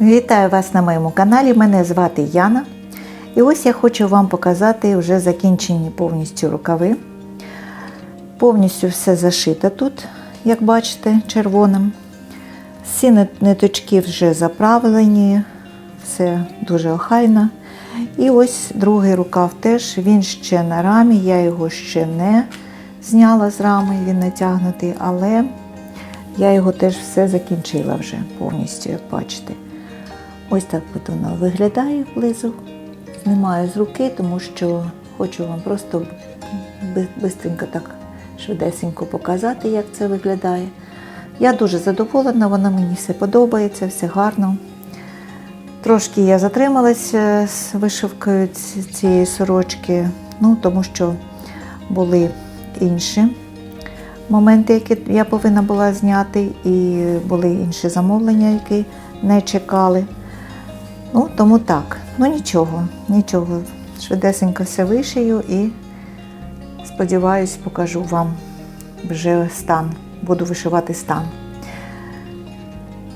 Вітаю вас на моєму каналі. Мене звати Яна. І ось я хочу вам показати вже закінчені повністю рукави. Повністю все зашито тут, як бачите, червоним. Всі ниточки вже заправлені, все дуже охайно. І ось другий рукав теж, він ще на рамі, я його ще не зняла з рами, він натягнутий, але я його теж все закінчила вже повністю, як бачите. Ось так воно виглядає близу. Знімаю з руки, тому що хочу вам просто швидко так швидесенько показати, як це виглядає. Я дуже задоволена, воно мені все подобається, все гарно. Трошки я затрималася з вишивкою цієї сорочки, ну, тому що були інші моменти, які я повинна була зняти, і були інші замовлення, які не чекали. Ну, тому так. Ну нічого, нічого. Швидесенько все вишию і сподіваюсь, покажу вам вже стан. Буду вишивати стан.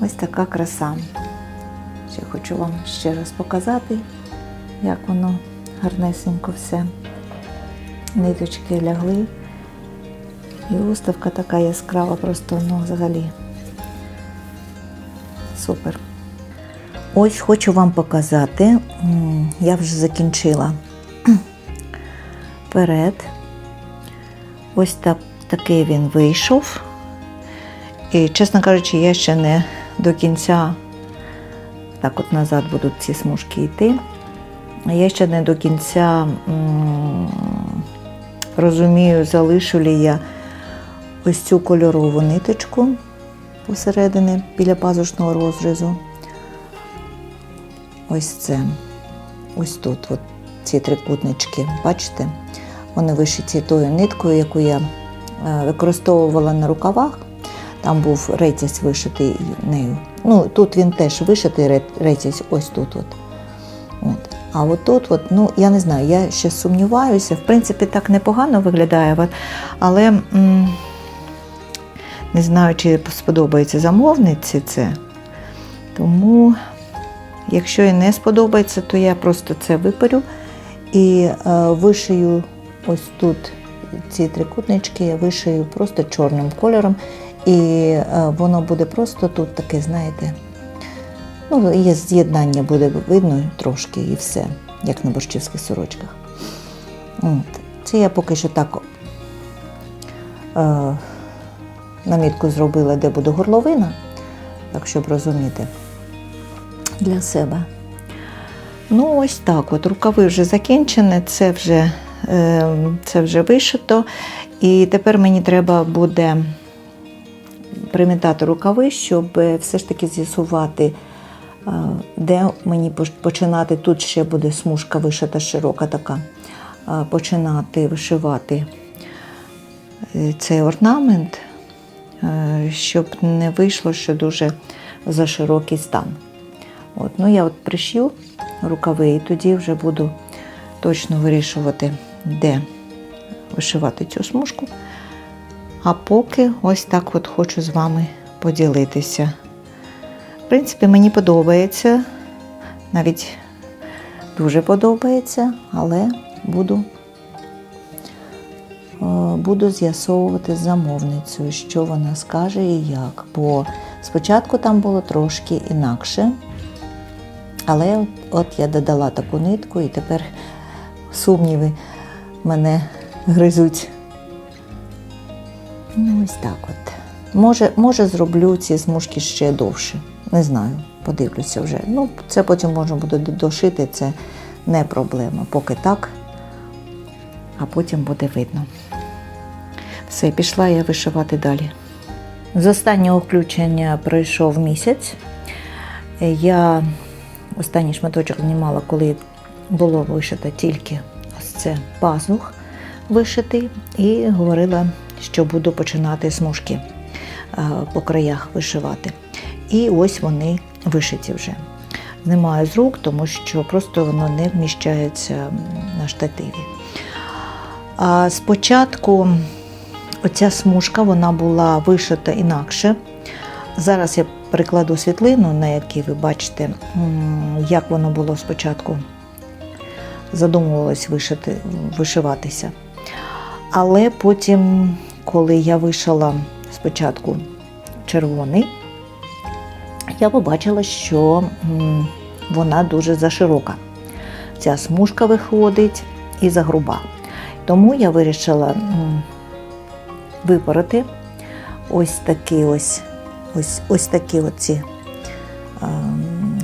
Ось така краса. Ще хочу вам ще раз показати, як воно гарнесенько все. Ниточки лягли. І уставка така яскрава, просто ну, взагалі. Супер. Ось хочу вам показати. Я вже закінчила перед. Ось так, такий він вийшов. І, чесно кажучи, я ще не до кінця так от назад будуть ці смужки йти. Я ще не до кінця розумію, залишу ли я ось цю кольорову ниточку посередині біля пазушного розрізу. Ось це. Ось тут, от ці трикутнички, бачите? Вони вишиті тою ниткою, яку я е, використовувала на рукавах. Там був ретязь вишитий нею. Ну, тут він теж вишитий ре- ретязь, ось тут. От. От. А от тут, от, ну, я не знаю, я ще сумніваюся. В принципі, так непогано виглядає, але м, не знаю, чи сподобається замовниці це. Тому, якщо і не сподобається, то я просто це випарю і е, вишию ось тут ці трикутнички, я вишию просто чорним кольором. І е, воно буде просто тут таке, знаєте, ну, є з'єднання буде видно трошки і все, як на борщівських сорочках. От. Це я поки що так е, намітку зробила, де буде горловина, так щоб розуміти для себе. Ну, ось так. От рукави вже закінчені, це вже, е, це вже вишито. І тепер мені треба буде примітати рукави, щоб все ж таки з'ясувати, е, де мені починати. Тут ще буде смужка вишита широка така. е, Починати вишивати цей орнамент, щоб не вийшло ще дуже за широкий стан. От, ну я от пришью рукави і тоді вже буду точно вирішувати, де вишивати цю смужку. А поки ось так от хочу з вами поділитися. В принципі, мені подобається, навіть дуже подобається, але буду, е, буду з'ясовувати з замовницею, що вона скаже і як. Бо спочатку там було трошки інакше. Але от, я додала таку нитку, і тепер сумніви мене гризуть. Ну, ось так от. Може, може, зроблю ці смужки ще довше. Не знаю, подивлюся вже. Ну, це потім можна буде дошити, це не проблема. Поки так, а потім буде видно. Все, пішла я вишивати далі. З останнього включення пройшов місяць. Я останній шматочок знімала, коли було вишито тільки ось це пазух вишитий, і говорила, що буду починати смужки е, по краях вишивати. І ось вони вишиті вже. Знімаю з рук, тому що просто воно не вміщається на штативі. А спочатку оця смужка вона була вишита інакше. Зараз я прикладу світлину, на якій ви бачите, як воно було спочатку. Задумувалось вишити, вишиватися. Але потім, коли я вишила спочатку червоний, я побачила, що вона дуже заширока. Ця смужка виходить і загруба. Тому я вирішила м, випороти ось такі ось, ось, ось такі оці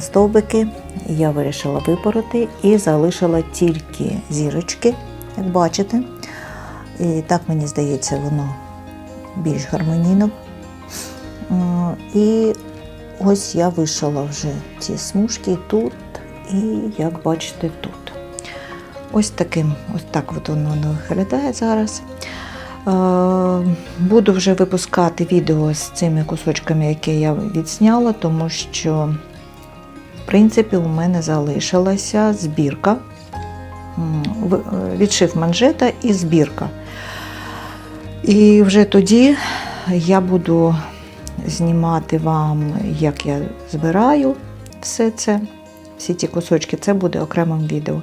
стовбики. Я вирішила випороти і залишила тільки зірочки, як бачите. І так мені здається, воно більш гармонійно. І ось я вишила вже ці смужки тут і, як бачите, тут. Ось таким, ось так от воно виглядає зараз. Е, Буду вже випускати відео з цими кусочками, які я відсняла, тому що, в принципі, у мене залишилася збірка. Е, Відшив манжета і збірка. І вже тоді я буду знімати вам, як я збираю все це, всі ці кусочки, це буде окремим відео.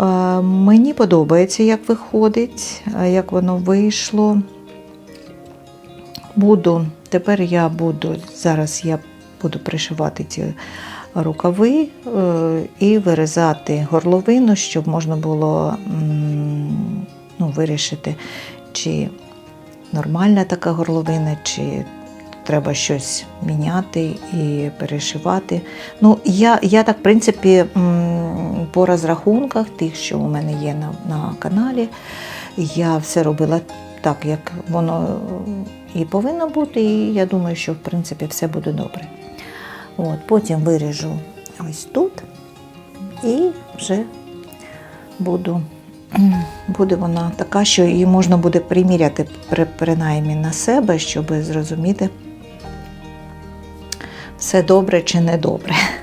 Е, Мені подобається, як виходить, е, як воно вийшло. Буду, тепер я буду, зараз я буду пришивати ці рукави е, і вирізати горловину, щоб можна було ну, вирішити, чи нормальна така горловина, чи треба щось міняти і перешивати. Ну, я, я так, в принципі, по розрахунках тих, що у мене є на, на каналі, я все робила так, як воно і повинно бути, і я думаю, що в принципі все буде добре. От, потім виріжу ось тут і вже буду. Буде вона така, що її можна буде приміряти при- принаймні на себе, щоб зрозуміти, все добре чи не добре.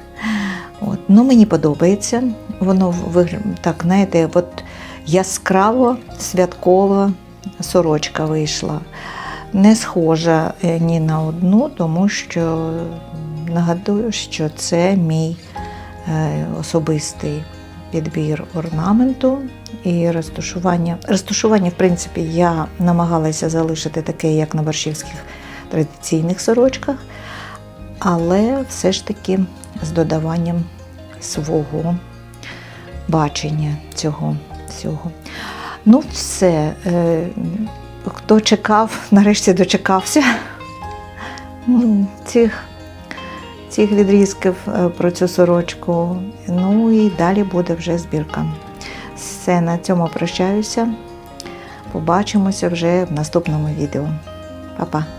Ну, мені подобається. Воно так, знаєте, от яскраво святкова сорочка вийшла. Не схожа е, ні на одну, тому що нагадую, що це мій е, особистий підбір орнаменту і розташування. Розташування, в принципі, я намагалася залишити таке, як на борщівських традиційних сорочках, але все ж таки з додаванням свого бачення цього всього. Ну, все. Е, Хто чекав, нарешті дочекався цих, цих відрізків е, про цю сорочку. Ну і далі буде вже збірка. Все, на цьому прощаюся. Побачимося вже в наступному відео. Па-па!